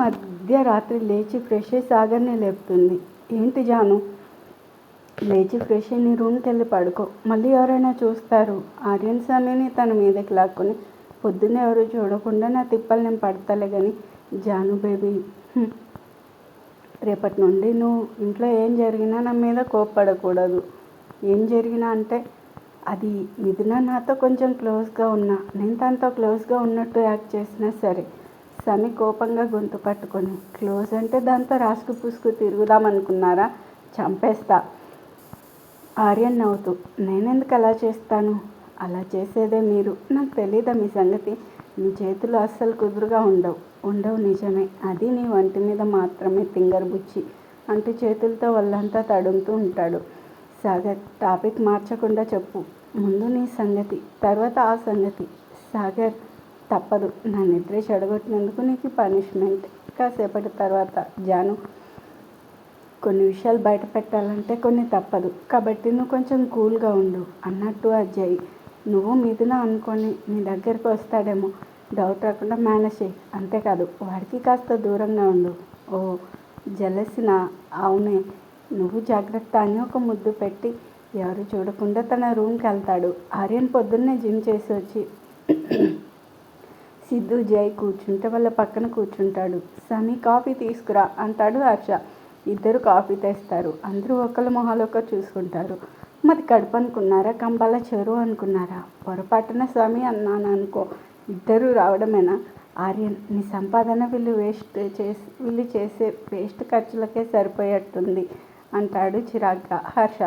మధ్యరాత్రి లేచి ఫ్రెష్ అయ్యి సాగర్ని లేపుతుంది. ఏంటి జాను? లేచి ఫ్రెష్ అయ్యి నీ రూమ్కి వెళ్ళి పడుకో. మళ్ళీ ఎవరైనా చూస్తారు. ఆర్యన్ స్వామిని తన మీదకి లాక్కొని పొద్దున్న ఎవరు చూడకుండా నా తిప్పలు నేను పడతలే కానీ జాను బేబీ రేపటి నుండి నువ్వు ఇంట్లో ఏం జరిగినా నా మీద కోప్పడకూడదు. ఏం జరిగినా అంటే అది మిథున నాతో కొంచెం క్లోజ్గా ఉన్నా. నేను తనతో క్లోజ్గా ఉన్నట్టు యాక్ట్ చేసినా సరే. సమి కోపంగా గొంతు పట్టుకొని క్లోజ్ అంటే దాంతో రాసుకు పుసుకు తిరుగుదామనుకున్నారా? చంపేస్తా. ఆర్యన్ నవ్వుతూ నేనెందుకు అలా చేస్తాను? అలా చేసేదే మీరు. నాకు తెలియదా మీ సంగతి? మీ చేతులు అస్సలు కుదురుగా ఉండవు. ఉండవు నిజమే. అది నీ వంటి మీద మాత్రమే తింగరబుచ్చి అంటూ చేతులతో వాళ్ళంతా తడుముతూ ఉంటాడు. సాగర్ టాపిక్ మార్చకుండా చెప్పు. ముందు నీ సంగతి తర్వాత ఆ సంగతి. సాగర్ తప్పదు. నా నిద్ర చెడగొట్టినందుకు నీకు పనిష్మెంట్. కాసేపటి తర్వాత జాను కొన్ని విషయాలు బయట పెట్టాలంటే కొన్ని తప్పదు. కాబట్టి నువ్వు కొంచెం కూల్గా ఉండు. అన్నట్టు అజయ్ నువ్వు మీదిన అనుకొని నీ దగ్గరికి వస్తాడేమో. డౌట్ రాకుండా మేనేజ్ చేయి. అంతేకాదు వాడికి కాస్త దూరంగా ఉండు. ఓ జలసిన అవునే. నువ్వు జాగ్రత్త అని ఒక ముద్దు పెట్టి ఎవరు చూడకుండా తన రూమ్కి వెళ్తాడు. ఆర్యన్ పొద్దున్నే జిమ్ చేసి వచ్చి సిద్ధు జై కూర్చుంటే వాళ్ళ పక్కన కూర్చుంటాడు. సనీ కాఫీ తీసుకురా అంటాడు హర్ష. ఇద్దరు కాఫీ తెస్తారు. అందరూ ఒకళ్ళ మొహాలు ఒకరు చూసుకుంటారు. మరి కడుపు అనుకున్నారా? కంబాల చెరువు అనుకున్నారా? పొరపాటున స్వామి అన్నాను అనుకో. ఇద్దరు రావడమేనా? ఆర్యన్ నీ సంపాదన వీళ్ళు వేస్ట్ చేసి వీళ్ళు చేసే వేస్ట్ ఖర్చులకే సరిపోయేట్టుంది అంటాడు చిరాగ్గా హర్ష.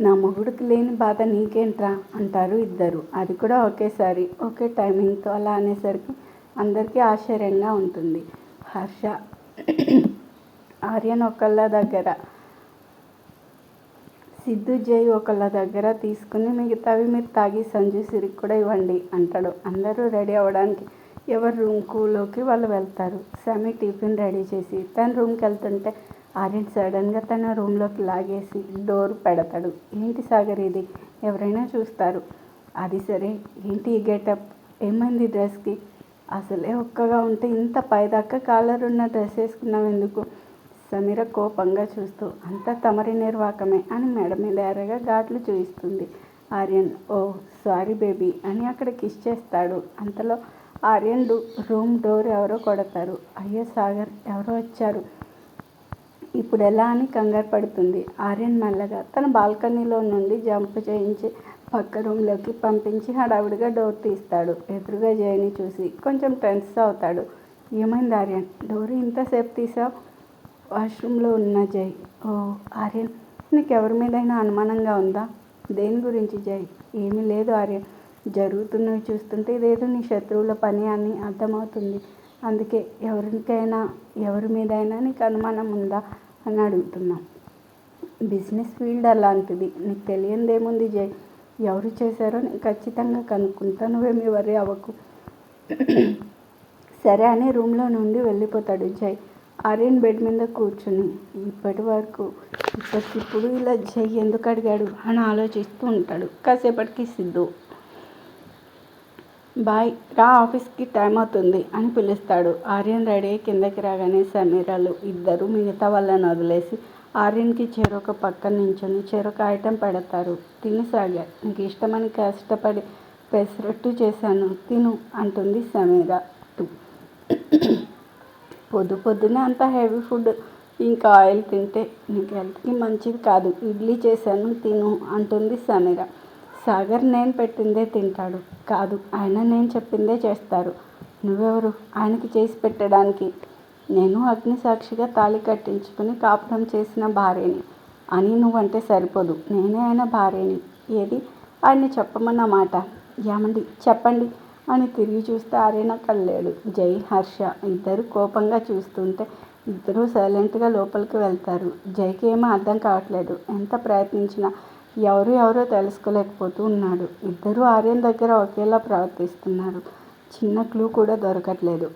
నా మొగుడికి లేని బాధ నీకేంట్రా? అంటారు ఇద్దరు. అది కూడా ఒకేసారి. ఒకే టైమింగ్తో అలా అనేసరికి అందరికీ ఆశ్చర్యంగా ఉంటుంది. హర్ష ఆర్యన్ ఒకళ్ళ దగ్గర సిద్ధు జై ఒకళ్ళ దగ్గర తీసుకుని మిగతావి మీరు తాగి సంజు సిరికి కూడా ఇవ్వండి అంటాడు. అందరూ రెడీ అవ్వడానికి ఎవరు రూమ్కులోకి వాళ్ళు వెళ్తారు. సమీ టిఫిన్ రెడీ చేసి తన రూమ్కి వెళ్తుంటే ఆర్యన్ సడన్గా తన రూమ్లోకి లాగేసి డోర్ పెడతాడు. ఏంటి సాగర్ ఇది? ఎవరైనా చూస్తారు. అది సరే. ఏంటి ఈ గెటప్? ఏమైంది డ్రెస్కి? అసలే ఒక్కగా ఉంటే ఇంత పైదాకా కాలర్ ఉన్న డ్రెస్ వేసుకున్నావు ఎందుకు సమీర కోపంగా చూస్తూ అంతా తమరి నిర్వాకమే అని మెడ మీద ఎర్రగా ఘాట్లు చూయిస్తుంది. ఆర్యన్ ఓ సారీ బేబీ అని అక్కడ కిస్ చేస్తాడు. అంతలో ఆర్యన్ రూమ్ డోర్ ఎవరో కొడతారు. అయ్యో సాగర్ ఎవరో వచ్చారు? ఇప్పుడు ఎలా అని కంగారు పడుతుంది. ఆర్యన్ మల్లగా తన బాల్కనీలో నుండి జంప్ చేయించి పక్క రూమ్లోకి పంపించి హడావిడిగా డోర్ తీస్తాడు. ఎదురుగా జయని చూసి కొంచెం టెన్స్ అవుతాడు. ఏమైంది ఆర్యన్? డోర్ ఇంతసేపు తీసావు? వాష్రూమ్లో ఉన్న జై ఓ ఆర్యన్ నీకు ఎవరి మీదైనా అనుమానంగా ఉందా? దేని గురించి జై ఏమీ లేదు ఆర్యన్. జరుగుతున్నవి చూస్తుంటే ఇదేదో నీ శత్రువుల పని అని అర్థమవుతుంది. అందుకే ఎవరికైనా ఎవరి మీదైనా నీకు అనుమానం ఉందా? అని అడుగుతున్నాం. బిజినెస్ ఫీల్డ్ అలాంటిది. నీకు తెలియందేముంది జై? ఎవరు చేశారో నేను ఖచ్చితంగా కనుక్కుంటా. నువ్వేమి వరి అవ్వకు. సరే అని రూమ్లో నుండి వెళ్ళిపోతాడు జై. ఆర్యన్ బెడ్ మీద కూర్చుని ఇప్పటి వరకు ఇప్పటికిప్పుడు ఇలా జై ఎందుకు అడిగాడు అని ఆలోచిస్తూ ఉంటాడు. కాసేపటికి సిద్ధు బాయ్ రా ఆఫీస్కి టైం అవుతుంది అని పిలుస్తాడు. ఆర్యన్ రెడీ కిందకి రాగానే సమీరాలు ఇద్దరు మిగతా వాళ్ళని వదిలేసి ఆర్యన్కి చెరొక పక్కన నించొని చెరొక ఐటెం పెడతారు. తినసాగా నీకు ఇష్టమని కష్టపడి పెసరట్టు చేశాను తిను అంటుంది సమీర పొద్దు పొద్దునే అంత హెవీ ఫుడ్ ఇంకా ఆయిల్ తింటే నీకు హెల్త్కి మంచిది కాదు. ఇడ్లీ చేశాను తిను అంటుంది సమీర. సాగర్ నేను పెట్టిందే తింటాడు. కాదు ఆయన నేను చెప్పిందే చేస్తారు. నువ్వెవరు? ఆయనకి చేసి పెట్టడానికి. నేను అగ్నిసాక్షిగా తాళి కట్టించుకుని కాపురం చేసిన భార్యని. అని నువ్వంటే సరిపోదు. నేనే ఆయన భార్యని. ఏది? ఆయన్ని చెప్పమన్న మాట ఏమండి? చెప్పండి. అని తిరిగి చూస్తే ఆర్యన కళ్ళాడు. జై హర్ష. ఇద్దరు కోపంగా చూస్తుంటే ఇద్దరూ సైలెంట్గా లోపలికి వెళ్తారు. జైకి ఏమీ అర్థం కావట్లేదు. ఎంత ప్రయత్నించినా ఎవరు ఎవరో తెలుసుకోలేకపోతూ ఉన్నాడు. ఇద్దరు ఆర్యన్ దగ్గర ఒకేలా ప్రవర్తిస్తున్నారు. చిన్న క్లూ కూడా దొరకట్లేదు.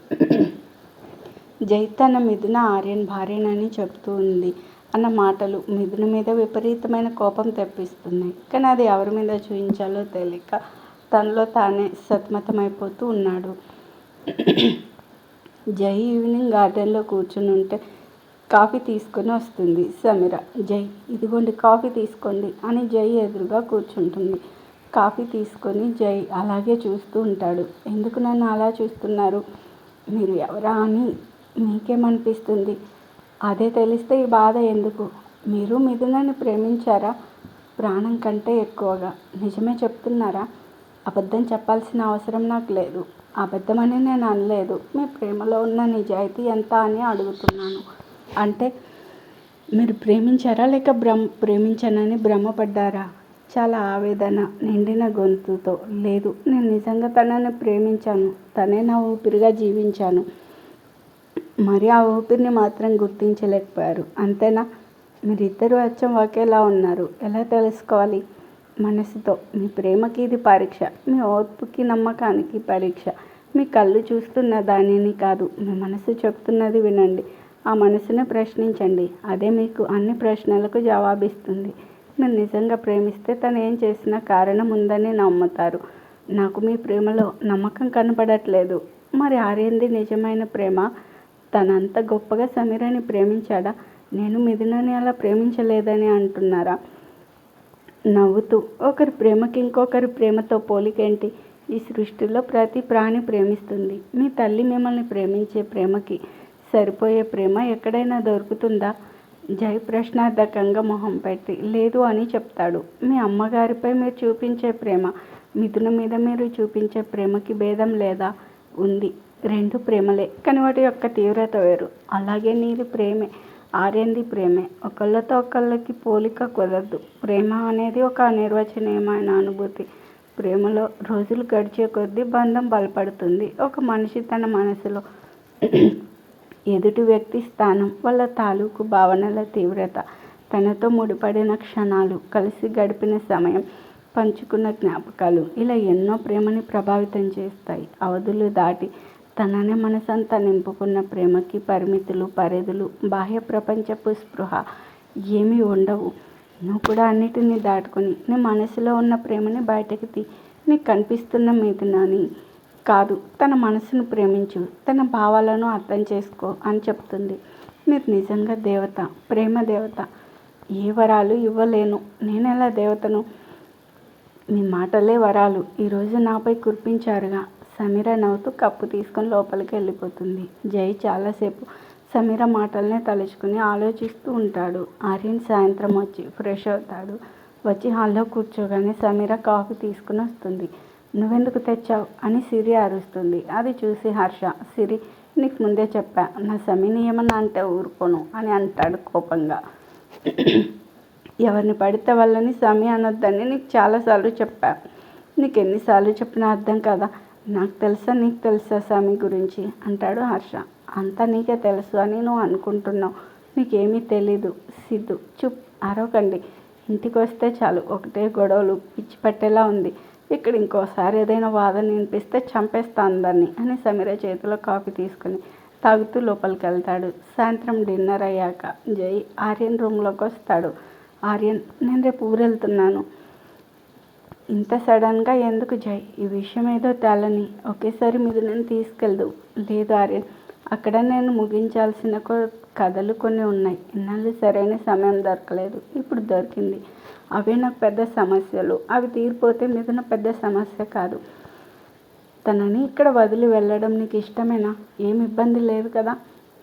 జై తన మిథున ఆర్యన్ భార్యనని చెప్తూ ఉంది అన్న మాటలు మిథున మీద విపరీతమైన కోపం తెప్పిస్తున్నాయి. కానీ అది ఎవరి మీద చూపించాలో తెలియక తనలో తానే సతమతమైపోతూ ఉన్నాడు. జై ఈవినింగ్ గార్డెన్లో కూర్చుని ఉంటే కాఫీ తీసుకొని వస్తుంది. సమీర జై ఇదిగోండి కాఫీ తీసుకోండి అని జై ఎదురుగా కూర్చుంటుంది. కాఫీ తీసుకొని జై అలాగే చూస్తూ ఉంటాడు. ఎందుకు నన్ను అలా చూస్తున్నారు? మీరు ఎవరా అని మీకేమనిపిస్తుంది? అదే తెలిస్తే ఈ బాధ ఎందుకు? మీరు మిథునని ప్రేమించారా? ప్రాణం కంటే ఎక్కువగా. నిజమే చెప్తున్నారా? అబద్ధం చెప్పాల్సిన అవసరం నాకు లేదు. అబద్ధమని నేను అనలేదు. మీ ప్రేమలో ఉన్న నిజాయితీ ఎంత అని అడుగుతున్నాను. అంటే మీరు ప్రేమించారా? లేక భ్రమ ప్రేమించానని భ్రమపడ్డారా? చాలా ఆవేదన నిండిన గొంతుతో. లేదు నేను నిజంగా తనని ప్రేమించాను. తనే నా ఊపిరిగా జీవించాను. మరి ఆ ఊపిరిని మాత్రం గుర్తించలేకపోయారు. అంతేనా? మీరిద్దరూ అచ్చం ఒకేలా ఉన్నారు. ఎలా తెలుసుకోవాలి? మనసుతో. మీ ప్రేమకి ఇది పరీక్ష. మీ ఓర్పుకి నమ్మకానికి పరీక్ష. మీ కళ్ళు చూస్తున్న దానిని కాదు మీ మనసు చెప్తున్నది వినండి. ఆ మనసును ప్రశ్నించండి. అదే మీకు అన్ని ప్రశ్నలకు జవాబిస్తుంది. మీరు నిజంగా ప్రేమిస్తే తను ఏం చేసినా కారణం ఉందని నమ్ముతారు. నాకు మీ ప్రేమలో నమ్మకం కనపడట్లేదు. మరి ఆర్యంది నిజమైన ప్రేమ? తనంత గొప్పగా సమీరాని ప్రేమించాడా? నేను మిథునని అలా ప్రేమించలేదని అంటున్నారా? నవ్వుతూ ఒకరి ప్రేమకి ఇంకొకరి ప్రేమతో పోలికేంటి? ఈ సృష్టిలో ప్రతి ప్రాణి ప్రేమిస్తుంది. మీ తల్లి మిమ్మల్ని ప్రేమించే ప్రేమకి సరిపోయే ప్రేమ ఎక్కడైనా దొరుకుతుందా? జై ప్రశ్నార్థకంగా మొహం పెట్టి లేదు అని చెప్తాడు. మీ అమ్మగారిపై మీరు చూపించే ప్రేమ మిథున మీద మీరు చూపించే ప్రేమకి భేదం లేదా? ఉంది. రెండు ప్రేమలే. కానీ వాటి యొక్క తీవ్రత వేరు. అలాగే నీది ప్రేమే ఆర్యంది ప్రేమే. ఒకళ్ళతో ఒకళ్ళకి పోలిక కుదరదు. ప్రేమ అనేది ఒక అనిర్వచనీయమైన అనుభూతి. ప్రేమలో రోజులు గడిచే కొద్దీ బంధం బలపడుతుంది. ఒక మనిషి తన మనసులో ఎదుటి వ్యక్తి స్థానం వాళ్ళ తాలూకు భావనల తీవ్రత తనతో ముడిపడిన క్షణాలు కలిసి గడిపిన సమయం పంచుకున్న జ్ఞాపకాలు ఇలా ఎన్నో ప్రేమని ప్రభావితం చేస్తాయి. అవధులు దాటి తననే మనసంతా నింపుకున్న ప్రేమకి పరిమితులు పరిధులు బాహ్య ప్రపంచపు స్పృహ ఏమీ ఉండవు. నువ్వు కూడా అన్నిటినీ దాటుకొని నీ మనసులో ఉన్న ప్రేమని బయటకు తీ. నీకు కనిపిస్తున్న మీదునని కాదు. తన మనసును ప్రేమించు. తన భావాలను అర్థం చేసుకో అని చెప్తుంది. మీరు నిజంగా దేవత ప్రేమ దేవత. ఏ వరాలు ఇవ్వలేను. నేను ఎలా దేవతను? మీ మాటలే వరాలు. ఈరోజు నాపై కురిపించారుగా. సమీర నవ్వుతూ కప్పు తీసుకొని లోపలికి వెళ్ళిపోతుంది. జై చాలాసేపు సమీర మాటలనే తలుచుకుని ఆలోచిస్తూ ఉంటాడు. ఆర్యన్ సాయంత్రం వచ్చి ఫ్రెష్ అవుతాడు. వచ్చి హాల్లో కూర్చోగానే సమీర కాఫీ తీసుకుని వస్తుంది. నువ్వెందుకు తెచ్చావు? అని సిరి అరుస్తుంది. అది చూసి హర్ష సిరి నీకు ముందే చెప్పా నా సమీని ఏమన్నా అంటే ఊరుకోను అని అంటాడు కోపంగా. ఎవరిని పడితే వాళ్ళని సమీ అనొద్దని నీకు చాలాసార్లు చెప్పా. నీకు ఎన్నిసార్లు చెప్పినా అర్థం కదా? నాకు తెలుసా నీకు తెలుసా స్వామి గురించి? అంటాడు హర్ష. అంతా నీకే తెలుసు అని నువ్వు అనుకుంటున్నావు. నీకేమీ తెలీదు. సిద్ధు చుప్ అరవకండి. ఇంటికి వస్తే చాలు. ఒకటే గొడవలు పిచ్చి పట్టేలా ఉంది. ఇక్కడ ఇంకోసారి ఏదైనా వాదన వినిపిస్తే చంపేస్తా అందరినీ అని సమీర చేతిలో కాఫీ తీసుకుని తాగుతూ లోపలికి వెళ్తాడు. సాయంత్రం డిన్నర్ అయ్యాక జై ఆర్యన్ రూమ్లోకి వస్తాడు. ఆర్యన్ నేను రేపు ఊరెళ్తున్నాను. ఇంత సడన్గా ఎందుకు జై? ఈ విషయం ఏదో తేలని. ఒకేసారి మీరు నేను తీసుకెళ్దు. లేదు ఆర్యన్ అక్కడ నేను ముగించాల్సిన కథలు కొన్ని ఉన్నాయి. ఇన్నాళ్ళు సరైన సమయం దొరకలేదు. ఇప్పుడు దొరికింది. అవే నాకు పెద్ద సమస్యలు. అవి తీరిపోతే మిథున పెద్ద సమస్య కాదు. తనని ఇక్కడ వదిలి వెళ్ళడం నీకు ఇష్టమేనా? ఏమి ఇబ్బంది లేదు కదా?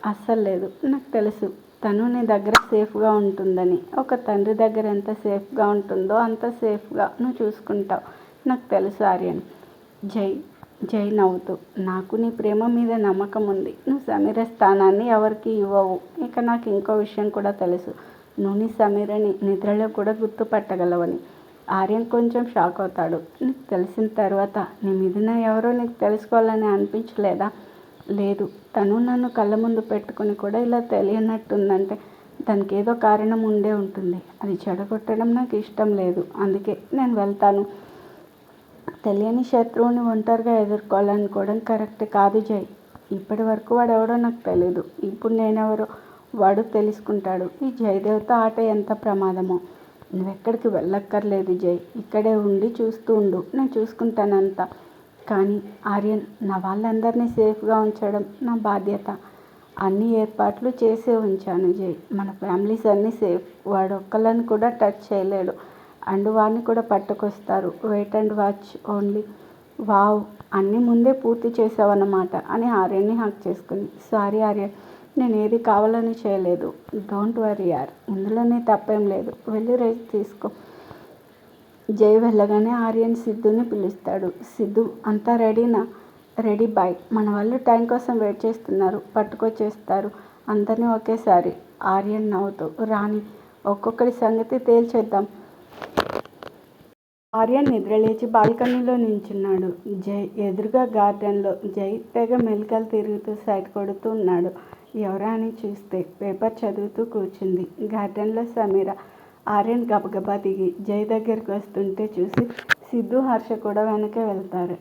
అస్సలు లేదు. నాకు తెలుసు. తను నీ దగ్గర సేఫ్గా ఉంటుందని. ఒక తండ్రి దగ్గర ఎంత సేఫ్గా ఉంటుందో అంత సేఫ్గా నువ్వు చూసుకుంటావు. నాకు తెలుసు ఆర్యన్. జై జై నవ్వుతూ. నాకు నీ ప్రేమ మీద నమ్మకం ఉంది. నువ్వు సమీర స్థానాన్ని ఎవరికి ఇవ్వవు. ఇక నాకు ఇంకో విషయం కూడా తెలుసు. నూని సమీరని నిద్రలో కూడా గుర్తుపట్టగలవని. ఆర్యన్ కొంచెం షాక్ అవుతాడు. నీకు తెలిసిన తర్వాత నీ మీదన ఎవరో నీకు తెలుసుకోవాలని అనిపించలేదా? లేదు. తను నన్ను కళ్ళ ముందు పెట్టుకుని కూడా ఇలా తెలియనట్టుందంటే దానికి ఏదో కారణం ఉండే ఉంటుంది. అది చెడగొట్టడం నాకు ఇష్టం లేదు. అందుకే నేను వెళ్తాను. తెలియని శత్రువుని ఒంటరిగా ఎదుర్కోవాలనుకోవడం కరెక్ట్ కాదు జై. ఇప్పటి వరకు వాడు నాకు తెలీదు. ఇప్పుడు నేనెవరో వాడు తెలుసుకుంటాడు. ఈ జయదేవత ఆట ఎంత ప్రమాదమో. నువ్వెక్కడికి వెళ్ళక్కర్లేదు జై ఇక్కడే ఉండి చూస్తూ ఉండు. నేను చూసుకుంటానంతా. కానీ ఆర్యన్ నా వాళ్ళందరినీ సేఫ్గా ఉంచడం నా బాధ్యత. అన్ని ఏర్పాట్లు చేసే ఉంచాను జై మన ఫ్యామిలీస్ అన్నీ సేఫ్. వాడు ఒక్కళ్ళని కూడా టచ్ చేయలేడు. అండ్ వాడిని కూడా పట్టుకొస్తారు. Wait and watch only. Wow అన్నీ ముందే పూర్తి చేసావన్నమాట అని ఆర్యన్ని హక్ చేసుకుని సారీ ఆర్యన్. నేను ఏది కావాలని చేయలేదు. డోంట్ వరీ యార్. ఇందులోనే తప్పేం లేదు. వెళ్ళి రేసి తీసుకో. జై వెళ్ళగానే ఆర్యన్ సిద్ధుని పిలుస్తాడు. సిద్ధు అంతా రెడీనా? Ready boy. మన వాళ్ళు టైం కోసం వెయిట్ చేస్తున్నారు. పట్టుకొచ్చేస్తారు. అందరినీ ఒకేసారి. ఆర్యన్ నవ్వుతూ రాణి ఒక్కొక్కరి సంగతి తేల్చేద్దాం. ఆర్యన్ నిద్రలేచి బాల్కనీలో నించున్నాడు. జై ఎదురుగా గార్డెన్లో జై తెగ మెలికలు తిరుగుతూ సైట్ కొడుతూ ఉన్నాడు. ఎవరా అని చూస్తే పేపర్ చదువుతూ కూర్చుంది. గార్డెన్లో సమీర ఆర్యన్ గబగబా దిగి జై దగ్గరికి వస్తుంటే చూసి సిద్ధు హర్ష కూడా వెనకే వెళ్తారు.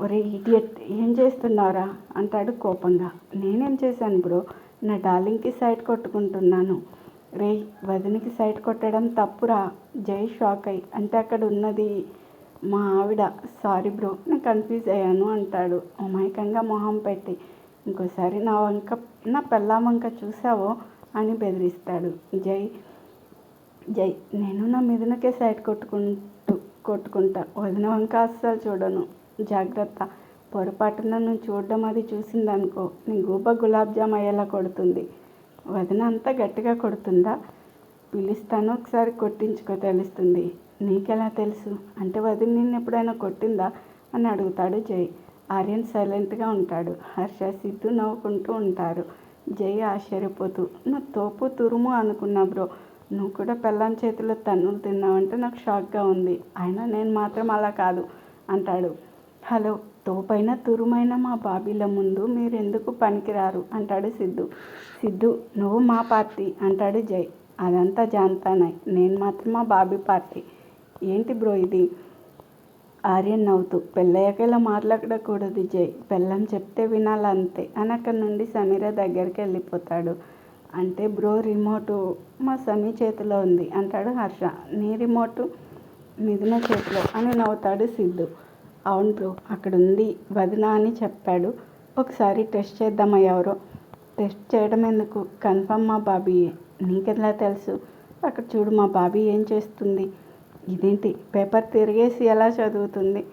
ఒరే ఇడియట్ ఏం చేస్తున్నారా అంటాడు కోపంగా. నేనేం చేశాను బ్రో? నా డార్లింగ్కి సైట్ కొట్టుకుంటున్నాను. రే వదినికి సైట్ కొట్టడం తప్పురా? జై షాక్ అయ్యి అంటే అక్కడ ఉన్నది మా ఆవిడ. సారీ బ్రో నేను కన్ఫ్యూజ్ అయ్యాను అంటాడు. అమాయకంగా మొహం పెట్టి. ఇంకోసారి నా వంక నా పెళ్ళాం వంక చూసావో అని బెదిరిస్తాడు. జై జై నేను నా మీదనకే సైడ్ కొట్టుకుంటూ కొట్టుకుంటా. వదిన వంక అస్సలు చూడను. జాగ్రత్త. పొరపాటున నువ్వు చూడడం అది చూసిందనుకో. నీ గూబ గులాబ్ జామ్ అయ్యేలా కొడుతుంది. వదిన అంతా గట్టిగా కొడుతుందా? పిలుస్తాను ఒకసారి కొట్టించుకో తెలుస్తుంది. నీకెలా తెలుసు? అంటే వదిన నిన్ను ఎప్పుడైనా కొట్టిందా? అని అడుగుతాడు జై. ఆర్యన్ సైలెంట్గా ఉంటాడు. హర్ష సిద్ధు నవ్వుకుంటూ ఉంటారు. జై ఆశ్చర్యపోతూ నా తోపు తురుము అనుకున్నా బ్రో. నువ్వు కూడా పెళ్ళాం చేతిలో తన్నులు తిన్నావంటే నాకు షాక్గా ఉంది. అయినా నేను మాత్రం అలా కాదు అంటాడు. హలో తోపైన తురుమైన మా బాబీల ముందు మీరు ఎందుకు పనికిరారు? అంటాడు సిద్ధు. సిద్ధు నువ్వు మా పార్టీ అంటాడు జై. అదంతా జాంతానాయ్. నేను మాత్రం మా బాబీ పార్టీ. ఏంటి బ్రో ఇది? ఆర్యన్ నవ్వుతూ పెళ్ళయ్యాక ఇలా మాట్లాడకూడదు జై పెళ్ళం చెప్తే వినాలంతే అని అక్కడి నుండి సమీర దగ్గరికి వెళ్ళిపోతాడు. అంటే బ్రో రిమోటు మా సమీ చేతిలో ఉంది అంటాడు హర్ష. నీ రిమోటు మిథున చేతిలో అని నవ్వుతాడు సిద్ధు. అవును బ్రో అక్కడ ఉంది వదిన అని చెప్పాడు. ఒకసారి టెస్ట్ చేద్దామా ఎవరో? టెస్ట్ చేయడం ఎందుకు? కన్ఫర్మ్ మా బాబీయే నీకెలా తెలుసు? అక్కడ చూడు మా బాబీ ఏం చేస్తుంది? ఇదేంటి? పేపర్ తిరిగేసి ఎలా చదువుతుంది?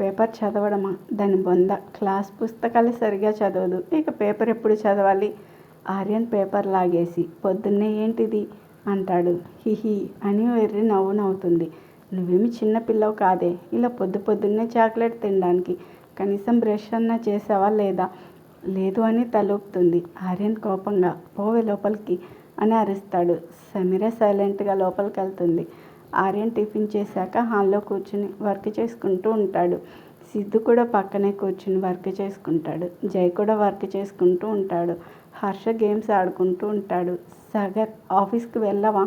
పేపర్ చదవడమా? దాని బొంద. క్లాస్ పుస్తకాలు సరిగా చదవదు. ఇక పేపర్ ఎప్పుడు చదవాలి? ఆర్యన్ పేపర్ లాగేసి. పొద్దున్నే ఏంటిది? అంటాడు. హిహి అని వెర్రి నవ్వు నవ్వుతుంది. నువ్వేమి చిన్నపిల్లవు కాదే. ఇలా పొద్దు పొద్దున్నే చాక్లెట్ తినడానికి కనీసం బ్రష్ అన్నా చేసావా లేదా? లేదు అని తలూపుతుంది. ఆర్యన్ కోపంగా పోవే లోపలికి అని అరుస్తాడు. సమీర సైలెంట్గా లోపలికి వెళ్తుంది ఆర్యన్ టిఫిన్ చేశాక హాల్లో కూర్చుని వర్క్ చేసుకుంటూ ఉంటాడు. సిద్ధు కూడా పక్కనే కూర్చుని వర్క్ చేసుకుంటాడు. జై కూడా వర్క్ చేసుకుంటూ ఉంటాడు. హర్ష గేమ్స్ ఆడుకుంటూ ఉంటాడు. సాగర్ ఆఫీస్కి వెళ్ళవా?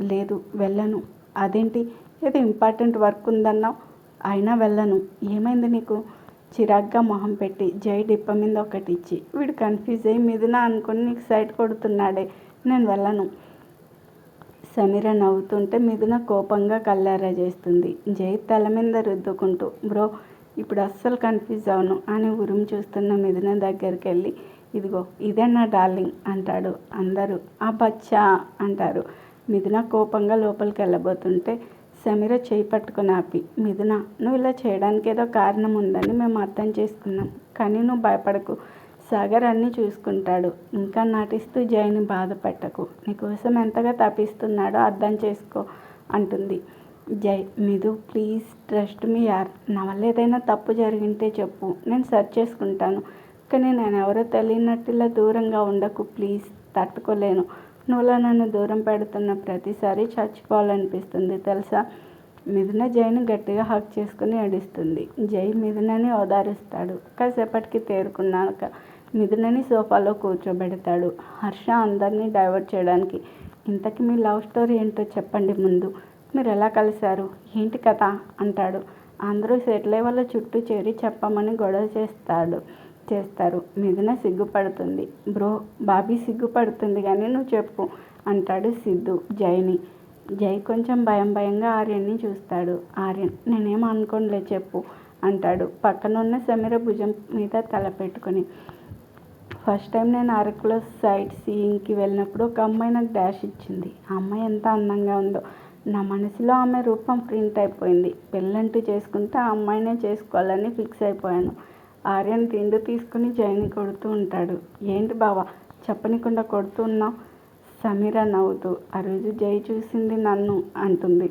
లేదు వెళ్ళను. అదేంటి? ఏదో ఇంపార్టెంట్ వర్క్ ఉందన్నావు? అయినా వెళ్ళను. ఏమైంది నీకు? చిరాగ్గా మొహం పెట్టి జై డిప్ప మీద ఒకటి ఇచ్చి వీడు కన్ఫ్యూజ్ అయ్యి మీదన అనుకుని నీకు సైట్ కొడుతున్నాడే. నేను వెళ్ళను. సమీర నవ్వుతుంటే మిథున కోపంగా కల్లారా చేస్తుంది. జై తల మీద రుద్దుకుంటూ బ్రో ఇప్పుడు అస్సలు కన్ఫ్యూజ్ అవును అని ఉరుము చూస్తున్న మిథున దగ్గరికి వెళ్ళి ఇదిగో ఇదే నా డార్లింగ్ అంటాడు. అందరూ ఆ బచ్చా అంటారు. మిథున కోపంగా లోపలికి వెళ్ళబోతుంటే సమీర చేయి పట్టుకుని ఆపి. మిథున నువ్వు ఇలా చేయడానికి ఏదో కారణం ఉందని మేము అర్థం చేసుకున్నాం. కానీ నువ్వు భయపడకు. సాగర్ అన్నీ చూసుకుంటాడు. ఇంకా నటిస్తూ జైని బాధ పెట్టకు. నీకోసం ఎంతగా తప్పిస్తున్నాడో అర్థం చేసుకో అంటుంది జై. మీదు ప్లీజ్ ట్రస్ట్ మీ యార్. నా వల్ల ఏదైనా తప్పు జరిగింటే చెప్పు. నేను సర్చ్ చేసుకుంటాను. కానీ నేను ఎవరో తెలియనట్టులా దూరంగా ఉండకు. ప్లీజ్ తట్టుకోలేను. నువ్వులా నన్ను దూరం పెడుతున్న ప్రతిసారి చచ్చిపోవాలనిపిస్తుంది తెలుసా? మిథున జైని గట్టిగా హక్ చేసుకుని ఏడుస్తుంది. జై మిథునని ఓదారుస్తాడు. కాసేపటికి తేరుకున్నాక మిథునని సోఫాలో కూర్చోబెడతాడు. హర్ష అందరినీ డైవర్ట్ చేయడానికి ఇంతకీ మీ లవ్ స్టోరీ ఏంటో చెప్పండి ముందు. మీరు ఎలా కలిశారు? ఏంటి కథ? అంటాడు. అందరూ సెటిల్ వాళ్ళ చుట్టూ చేరి చెప్పమని గొడవ చేస్తాడు చేస్తారు. మిథున సిగ్గుపడుతుంది. బ్రో బాబీ సిగ్గుపడుతుంది కానీ నువ్వు చెప్పు అంటాడు సిద్ధు జైని. జై కొంచెం భయం భయంగా ఆర్యన్ని చూస్తాడు. ఆర్యన్ నేనేం అనుకోనిలే చెప్పు అంటాడు. పక్కనున్న సమీర భుజం మీద తల పెట్టుకొని. ఫస్ట్ టైం నేను అరకులో సైట్ సీయింగ్కి వెళ్ళినప్పుడు ఒక అమ్మాయి నాకు డాష్ ఇచ్చింది. ఆ అమ్మాయి ఎంత అందంగా ఉందో. నా మనసులో ఆమె రూపం ప్రింట్ అయిపోయింది. పెళ్ళంటూ చేసుకుంటే ఆ అమ్మాయినే చేసుకోవాలని ఫిక్స్ అయిపోయాను. ఆర్యన్ తిండి తీసుకుని జైని కొడుతూ ఉంటాడు. ఏంటి బావా చెప్పనికుండా కొడుతూ ఉన్నావు? సమీర నవ్వుతూ ఆ రోజు జై చూసింది నన్ను అంటుంది.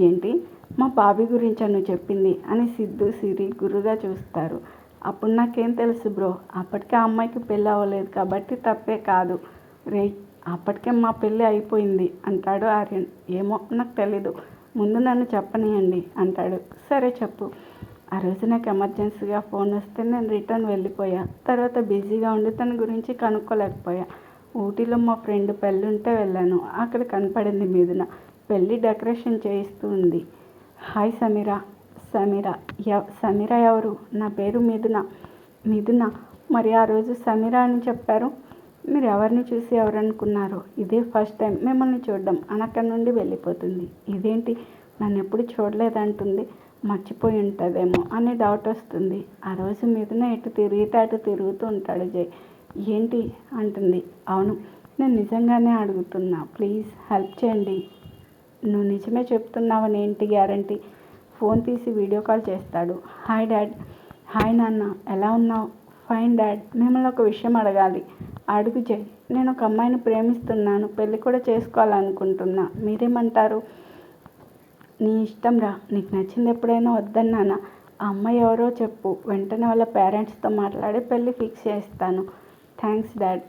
ఏంటి? మా బాబీ గురించి నువ్వు చెప్పింది అని సిద్ధు సిరి గురుగా చూస్తారు. అప్పుడు నాకేం తెలుసు బ్రో. అప్పటికే ఆ అమ్మాయికి పెళ్ళి అవ్వలేదు కాబట్టి తప్పే కాదు. రే అప్పటికే మా పెళ్ళి అయిపోయింది అంటాడు ఆర్యన్. ఏమో నాకు తెలీదు. ముందు నన్ను చెప్పనీయండి అంటాడు. సరే చెప్పు. ఆ రోజు నాకు ఎమర్జెన్సీగా ఫోన్ వస్తే నేను రిటర్న్ వెళ్ళిపోయా. తర్వాత బిజీగా ఉండి తన గురించి కనుక్కోలేకపోయా. ఊటీలో మా ఫ్రెండ్ పెళ్ళి ఉంటే వెళ్ళాను. అక్కడ కనపడింది మీదున. పెళ్ళి డెకరేషన్ చేయిస్తూ ఉంది. హాయ్ సమీరా. సమీర సమీర ఎవరు? నా పేరు మిథున. మిథున మరి ఆ రోజు సమీర అని చెప్పారు. మీరు ఎవరిని చూసి ఎవరనుకున్నారు? ఇదే ఫస్ట్ టైం మిమ్మల్ని చూడడం అనక్కడ నుండి వెళ్ళిపోతుంది. ఇదేంటి? నన్ను ఎప్పుడు చూడలేదంటుంది. మర్చిపోయి ఉంటుందేమో అనే డౌట్ వస్తుంది. ఆ రోజు మిథున ఎటు తిరిగితే అటు తిరుగుతూ ఉంటాడు జై. ఏంటి? అంటుంది. అవును నేను నిజంగానే అడుగుతున్నా. ప్లీజ్ హెల్ప్ చేయండి. నువ్వు నిజమే చెప్తున్నావని ఏంటి గ్యారంటీ? ఫోన్ తీసి వీడియో కాల్ చేస్తాడు. Hi dad. హాయ్ నాన్న. ఎలా ఉన్నావు? Fine dad. మిమ్మల్ని ఒక విషయం అడగాలి. అడుగు జై నేను ఒక అమ్మాయిని ప్రేమిస్తున్నాను. పెళ్ళి కూడా చేసుకోవాలనుకుంటున్నా. మీరేమంటారు? నీ ఇష్టం రా. నీకు నచ్చింది ఎప్పుడైనా వద్దన్నానా ఆ అమ్మాయి ఎవరో చెప్పు. వెంటనే వాళ్ళ పేరెంట్స్తో మాట్లాడి పెళ్ళి ఫిక్స్ చేస్తాను. Thanks dad.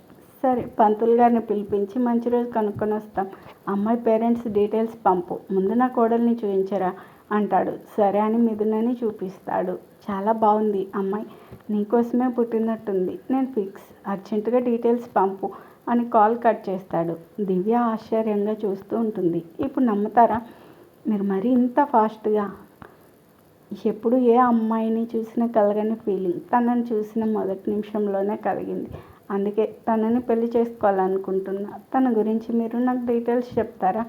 సరే. పంతులు గారిని పిలిపించి మంచి రోజు కనుక్కొని వస్తాం. అమ్మాయి పేరెంట్స్ డీటెయిల్స్ పంపు. ముందు నా కోడల్ని చూపించరా అంటాడు. సరే అని మిథునని చూపిస్తాడు. చాలా బాగుంది అమ్మాయి. నీకోసమే పుట్టినట్టుంది. నేను ఫిక్స్. అర్జెంటుగా డీటెయిల్స్ పంపు అని కాల్ కట్ చేస్తాడు. దివ్య ఆశ్చర్యంగా చూస్తూ ఉంటుంది. ఇప్పుడు నమ్ముతారా? మీరు మరీ ఇంత ఫాస్ట్గా ఎప్పుడు ఏ అమ్మాయిని చూసినా కలగని ఫీలింగ్. తనని చూసిన మొదటి నిమిషంలోనే కలిగింది. అందుకే తనని పెళ్ళి చేసుకోవాలనుకుంటున్నా. తన గురించి మీరు నాకు డీటెయిల్స్ చెప్తారా?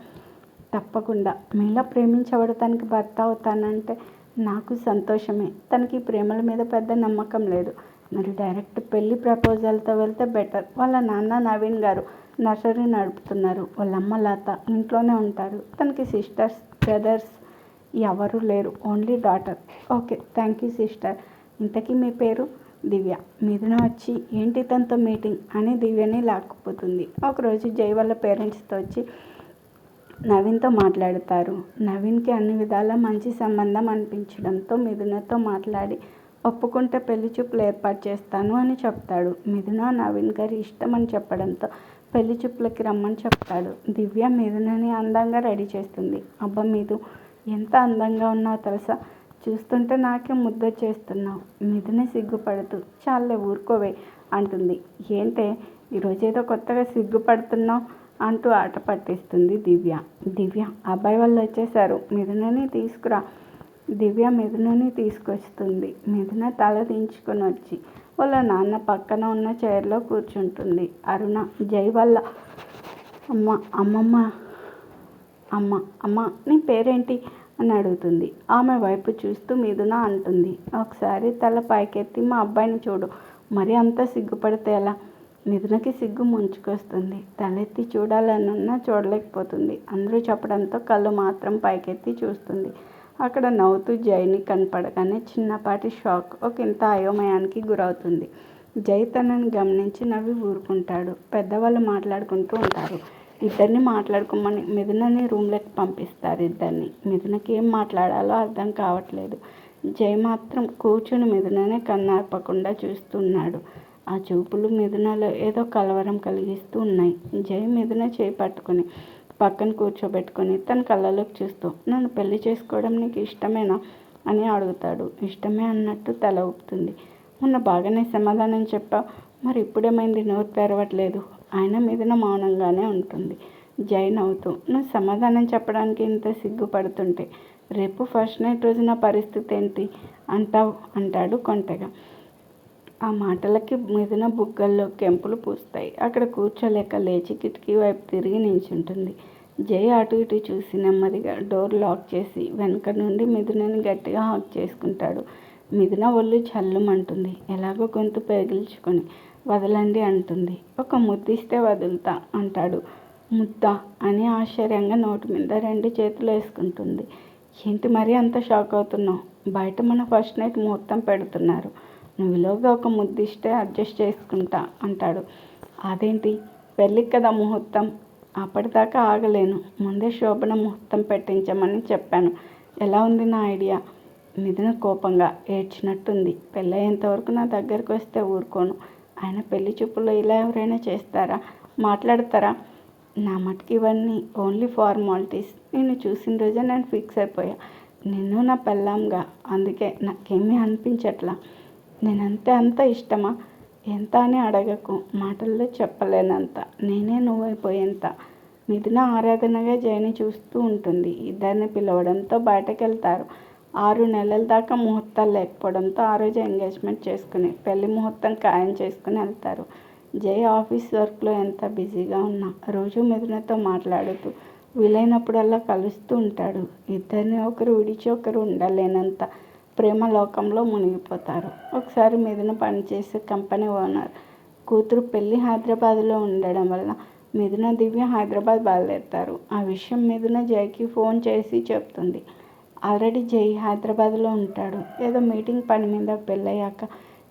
తప్పకుండా. మీలా ప్రేమించబడటానికి భర్త అవుతానంటే నాకు సంతోషమే. తనకి ప్రేమల మీద పెద్ద నమ్మకం లేదు. మరి డైరెక్ట్ పెళ్ళి ప్రపోజల్తో వెళ్తే బెటర్. వాళ్ళ నాన్న నవీన్ గారు నర్సరీ నడుపుతున్నారు. వాళ్ళమ్మ లత ఇంట్లోనే ఉంటారు. తనకి సిస్టర్స్ బ్రదర్స్ ఎవరు లేరు. Only daughter. Okay thank you sister. ఇంతకీ మీ పేరు? దివ్య. మీదన వచ్చి ఏంటి తనతో మీటింగ్? అని దివ్యని లాక్కుపోతుంది. ఒకరోజు జై వాళ్ళ పేరెంట్స్తో వచ్చి నవీన్తో మాట్లాడతారు. నవీన్కి అన్ని విధాల మంచి సంబంధం అనిపించడంతో మిథునతో మాట్లాడి ఒప్పుకుంటే పెళ్ళి చూపులు ఏర్పాటు చేస్తాను అని చెప్తాడు. మిథున నవీన్ గారి ఇష్టం అని చెప్పడంతో పెళ్ళి చూపులకి రమ్మని చెప్తాడు. దివ్య మిథునని అందంగా రెడీ చేస్తుంది. అబ్బా మీదు ఎంత అందంగా ఉన్నావు తెలుసా? చూస్తుంటే నాకే ముద్ద చేస్తున్నావు. మిథునే సిగ్గుపడుతూ చాలే ఊరుకోవే అంటుంది. ఏంటే ఈరోజు ఏదో కొత్తగా సిగ్గుపడుతున్నావు? అంటూ ఆట పట్టిస్తుంది దివ్య. దివ్య అబ్బాయి వాళ్ళు వచ్చేసారు. మిథునని తీసుకురా. దివ్య మిథునని తీసుకొస్తుంది. మిథున తల దించుకొని వచ్చి వాళ్ళ నాన్న పక్కన ఉన్న చైర్లో కూర్చుంటుంది. అరుణ జై వల్ల. అమ్మ అమ్మమ్మ. అమ్మ అమ్మ నీ పేరేంటి? అని అడుగుతుంది. ఆమె వైపు చూస్తూ మిథున అంటుంది. ఒకసారి తల పైకెత్తి మా అబ్బాయిని చూడు. మరి అంత సిగ్గుపడితే ఎలా? మిథునకి సిగ్గు ముంచుకొస్తుంది. తలెత్తి చూడాలనున్నా చూడలేకపోతుంది. అందరూ చెప్పడంతో కళ్ళు మాత్రం పైకెత్తి చూస్తుంది. అక్కడ నవ్వుతూ జైని కనపడగానే చిన్నపాటి షాక్ ఒక ఇంత అయోమయానికి గురవుతుంది. జై తనని గమనించి నవ్వి ఊరుకుంటాడు. పెద్దవాళ్ళు మాట్లాడుకుంటూ ఉంటారు. ఇద్దరిని మాట్లాడుకోమని మిథునని రూమ్లోకి పంపిస్తారు ఇద్దరిని. మిథునకి ఏం మాట్లాడాలో అర్థం కావట్లేదు. జై మాత్రం కూర్చుని మిథుననే కన్నార్పకుండా చూస్తున్నాడు. ఆ చూపులు మిథునలో ఏదో కలవరం కలిగిస్తూ ఉన్నాయి. జై మిథున చేయి పట్టుకుని పక్కన కూర్చోబెట్టుకొని తన కళ్ళలోకి చూస్తూ నన్ను పెళ్ళి చేసుకోవడం నీకు ఇష్టమేనా? అని అడుగుతాడు. ఇష్టమే అన్నట్టు తల ఊపుతుంది. మొన్న బాగానే సమాధానం చెప్పావు. మరి ఇప్పుడేమైంది? నోరు తెరవట్లేదు. ఆయన మీదన మౌనంగానే ఉంటుంది. జైన్ అవుతూ నువ్వు సమాధానం చెప్పడానికి ఇంత సిగ్గుపడుతుంటే రేపు ఫస్ట్ నైట్ రోజు నా పరిస్థితి ఏంటి? అంటావు అంటాడు కొంటగా. ఆ మాటలకి మిదిన బుగ్గల్లో కెంపులు పూస్తాయి. అక్కడ కూర్చోలేక లేచి కిటికీ వైపు తిరిగి నించుంటుంది. జై అటు ఇటు చూసి నెమ్మదిగా డోర్ లాక్ చేసి వెనక నుండి మిథునని గట్టిగా హాక్ చేసుకుంటాడు. మిథున ఒళ్ళు చల్లుమంటుంది. ఎలాగో గొంతు పెగిల్చుకొని వదలండి అంటుంది. ఒక ముద్దిస్తే వదులుతా అంటాడు. ముద్ద అని ఆశ్చర్యంగా నోటి మీద రెండు చేతులు వేసుకుంటుంది. ఏంటి మరీ అంత షాక్ అవుతున్నావు? బయట మన ఫస్ట్ నైట్ ముహూర్తం పెడుతున్నారు. నువ్వులోగా ఒక ముద్దిస్తే అడ్జస్ట్ చేసుకుంటా అంటాడు. అదేంటి? పెళ్ళికి కదా ముహూర్తం. అప్పటిదాకా ఆగలేను. ముందే శోభన ముహూర్తం పెట్టించమని చెప్పాను. ఎలా ఉంది నా ఐడియా? మిథున కోపంగా ఏడ్చినట్టుంది. పెళ్ళయ్యేంతవరకు నా దగ్గరికి వస్తే ఊరుకోను. ఆయన పెళ్ళి చూపుల్లో ఇలా ఎవరైనా చేస్తారా? మాట్లాడతారా? నా మటుకు ఇవన్నీ ఓన్లీ ఫార్మాలిటీస్. నేను చూసిన రోజే నేను ఫిక్స్ అయిపోయా. నిన్ను నా పెళ్ళాంగా. అందుకే నాకేమీ అనిపించట్లా. నేనంతే అంత ఇష్టమా? ఎంత అని అడగకు. మాటల్లో చెప్పలేనంత. నేనే నువ్వైపోయేంత. మిథున ఆరాధనగా జయని చూస్తూ ఉంటుంది. ఇద్దరిని పిలవడంతో బయటకెళ్తారు. ఆరు నెలల దాకా ముహూర్తాలు లేకపోవడంతో ఆ రోజు ఎంగేజ్మెంట్ చేసుకుని పెళ్ళి ముహూర్తం ఖాయం చేసుకుని వెళ్తారు. జై ఆఫీస్ వర్క్లో ఎంత బిజీగా ఉన్నా రోజు మిథునతో మాట్లాడుతూ వీలైనప్పుడల్లా కలుస్తూ ఉంటాడు. ఇద్దరిని ఒకరు విడిచి ఒకరు ఉండలేనంత. ప్రేమ లోకంలో మునిగిపోతారు. ఒకసారి మిథున పనిచేసే కంపెనీ ఓనర్ కూతురు పెళ్ళి హైదరాబాద్లో ఉండడం వల్ల మిథున దివ్య హైదరాబాద్ బయలుదేరుతారు. ఆ విషయం మిథున జైకి ఫోన్ చేసి చెప్తుంది. ఆల్రెడీ జై హైదరాబాద్లో ఉంటాడు. ఏదో మీటింగ్ పని మీద పెళ్ళయ్యాక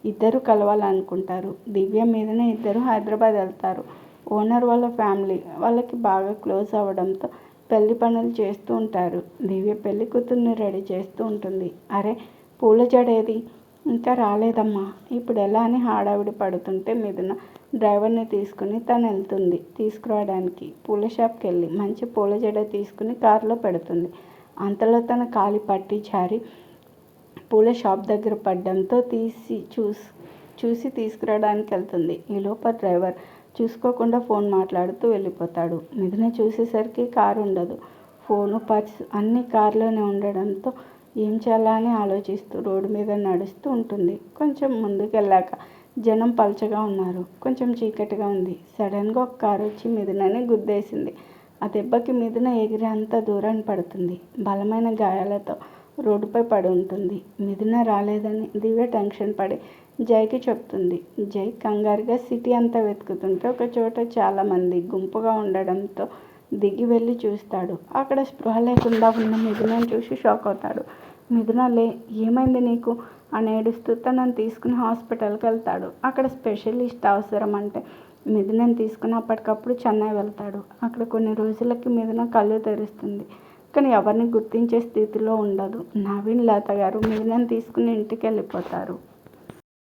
ఇద్దరు కలవాలనుకుంటారు. దివ్య మీదనే ఇద్దరు హైదరాబాద్ వెళ్తారు. ఓనర్ వాళ్ళ ఫ్యామిలీ వాళ్ళకి బాగా క్లోజ్ అవ్వడంతో పెళ్ళి పనులు చేస్తూ ఉంటారు. దివ్య పెళ్ళి కూతుర్ని రెడీ చేస్తూ ఉంటుంది. అరే పూల జడేది? ఇంకా రాలేదమ్మా. ఇప్పుడు ఎలా అని హడావిడి పడుతుంటే మిథున డ్రైవర్ని తీసుకుని తను వెళ్తుంది తీసుకురావడానికి. పూల షాప్కి వెళ్ళి మంచి పూల జడ తీసుకుని కారులో పెడుతుంది. అంతలో తన కాలి పట్టి జారి పూల షాప్ దగ్గర పడ్డంతో తీసి చూసి చూసి తీసుకురావడానికి వెళ్తుంది. ఈలోప డ్రైవర్ చూసుకోకుండా ఫోన్ మాట్లాడుతూ వెళ్ళిపోతాడు. మిథున చూసేసరికి కారు ఉండదు. ఫోను పర్స్ అన్ని కారులోనే ఉండడంతో ఏం చేయాలా అని ఆలోచిస్తూ రోడ్డు మీద నడుస్తూ ఉంటుంది. కొంచెం ముందుకు వెళ్ళాక జనం పలచగా ఉన్నారు. కొంచెం చీకటిగా ఉంది. సడన్గా ఒక కారు వచ్చి మీదననే గుద్దేసింది. ఆ దెబ్బకి మీదన ఎగిరి అంత దూరాన్ని పడుతుంది. బలమైన గాయాలతో రోడ్డుపై పడి ఉంటుంది. మిథున రాలేదని దివ్య టెన్షన్ పడి జైకి చెప్తుంది. జై కంగారుగా సిటీ అంతా వెతుకుతుంటే ఒక చోట చాలామంది గుంపుగా ఉండడంతో దిగి వెళ్ళి చూస్తాడు. అక్కడ స్పృహ లేకుండా ఉన్న మిథునని చూసి షాక్ అవుతాడు. మిథున లే ఏమైంది నీకు? అని ఏడుస్తూ తనను తీసుకుని హాస్పిటల్కి వెళ్తాడు. అక్కడ స్పెషలిస్ట్ అవసరం అంటే మిథునని తీసుకుని అప్పటికప్పుడు చెన్నై వెళ్తాడు. అక్కడ కొన్ని రోజులకి మిథున కళ్ళు తెరుస్తుంది. కానీ ఎవరిని గుర్తించే స్థితిలో ఉండదు. నవీన్ లత గారు మిథునని తీసుకుని ఇంటికి వెళ్ళిపోతారు.